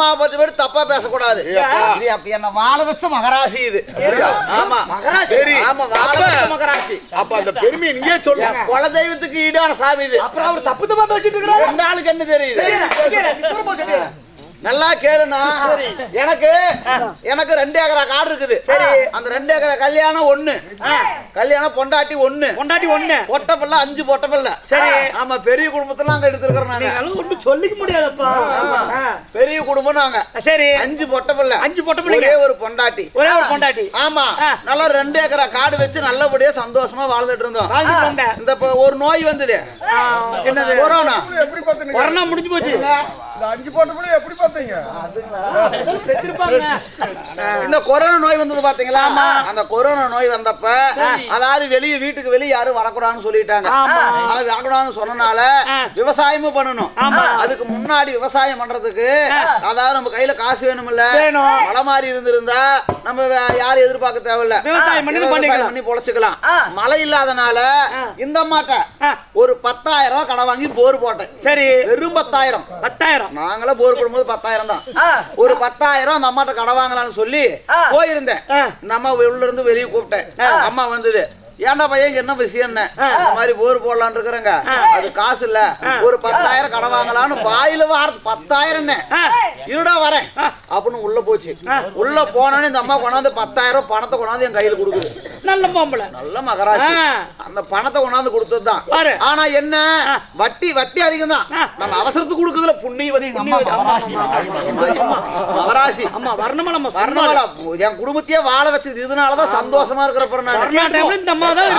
அம்மாவை பத்தி பேர் தப்பா பேசக்கூடாது. இது என்ன வாழ வச்ச மகராசி இது. ஆமா. மகராசி? சரி. ஆமா வாழ மகராசி. அப்ப அந்த பெருமையை நீயே சொல்லு குல தெய்வத்துக்கு ஈடான சாமி இது. அப்புறம் அவர் தப்பு தப்பா பேசிட்டு இருக்கிறாரு. இந்த ஆளுக்கு என்ன தெரியுது. நல்லா கேளுண்ணா. எனக்கு எனக்கு ரெண்டு ஏக்கரா காடு இருக்குது. சரி. அந்த ரெண்டு ஏக்கரா கல்யாணம் ஒண்ணு. கல்யாணம் பொண்டாட்டி ஒண்ணு. பொண்டாட்டி ஒண்ணு. பொட்ட பிள்ளை அஞ்சு பொட்ட பிள்ளை. சரி. ஆமா பெரிய குடும்பத்துல அங்க எடுத்துருக்கிறோம் நாங்க. நீங்க ஒண்ணும் சொல்லிக்க முடியாதப்பா. பெரிய குடும்பம் நாங்க. சரி. அஞ்சு பொட்ட பிள்ளை. அஞ்சு பொட்ட பிள்ளைங்க. ஒரே ஒரு பொண்டாட்டி. ஒரே ஒரு பொண்டாட்டி. ஆமா. நல்லா ரெண்டு ஏக்கரா காடு வச்சு நல்லபடியா சந்தோஷமா வாழ்ந்துட்டு இருந்தோம். இந்த ஒரு நோய் வந்தது. என்னது? கொரோனா. கொரோனா முடிஞ்சு போச்சு. அஞ்சு போட்ட பிள்ளை எப்படி பார்த்தீங்க? இந்த கொரோனா நோய் வந்தது பாத்தீங்களா அந்த கொரோனா நோய் வந்தப்ப அதாவது வெளிய வீட்டுக்கு வெளிய யாரும் வரக்கூடாதுன்னு சொல்லிட்டாங்க. அது வரக்கூடாதுன்னு சொன்னனால. விவசாயமும் பண்ணணும். ஆமா. அதுக்கு முன்னாடி விவசாயம் பண்றதுக்கு அதாவது நம்ம கையில காசு வேணும். மழை மாதிரி இருந்திருந்தா நம்ம யாரும் எதிர்பார்க்க தேவையில்ல. விவசாயம் பண்ணி விவசாயம் பண்ணிக்கலாம். பண்ணி பொழைச்சுக்கலாம். மழை இல்லாதனால இந்த மாட்ட ஆ. ஒரு பத்தாயிரம் ரூபாய் கடை வாங்கி போர் போட்டேன். சரி. வெறும் பத்தாயிரம். பத்தாயிரம். நாங்களே போர் போடும்போது பத்தாயிரம் தான். ஒரு பத்தாயிரம் அந்த அம்மாட்ட கடை வாங்கலாம்னு சொல்லி போயிருந்தேன். இந்த அம்மா உள்ள இருந்து வெளியே கூப்பிட்டேன். அம்மா வந்தது. ஏன்டா பையன் என்ன விஷயம் இந்த மாதிரி போர் போடலாம்னு இருக்கிறேங்க. அது காசு இல்ல. ஒரு பத்தாயிரம் கடை வாங்கலாம்னு வாயில வார பத்தாயிரம். இருடா வரேன். அப்படின்னு உள்ள போச்சு. உள்ள போனோடனே இந்த அம்மா கொண்டாந்து பத்தாயிரம் பணத்தை கொண்டாந்து என் கையில கொடுக்குது. நல்ல பொம்பளை நல்ல மகராசி. ஆ. அந்த பணத்தை கொண்டாந்து கொடுத்ததுதான். ஆனா என்ன? வட்டி வட்டி அதிகம் தான். நம்ம அவசரத்துக்கு கொடுக்குறதுல புண்ணியவதி மகராசி. ஆமா வரணுமா நம்ம வர்ணமாலா, என் குடும்பத்தையே வாழ வச்சது இதனாலதான் சந்தோஷமா இருக்கிற நான் கொரோனா டைம்ல இந்த அம்மா தான்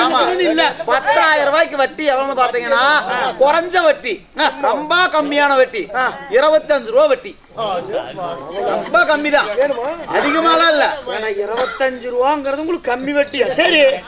இல்ல. பத்தாயிரம் ரூபாய்க்கு வட்டி எவ்வளவு பாத்தீங்கன்னா குறைஞ்ச வட்டி. ரொம்ப கம்மியான வட்டி. இருபத்தஞ்சு ரூபா வட்டி. ரொம்ப கம்மி தான் அதிகமாலாம் இல்ல. இருபத்தஞ்சு ரூபாங்கிறது உங்களுக்கு கம்மி வட்டியா? சரி.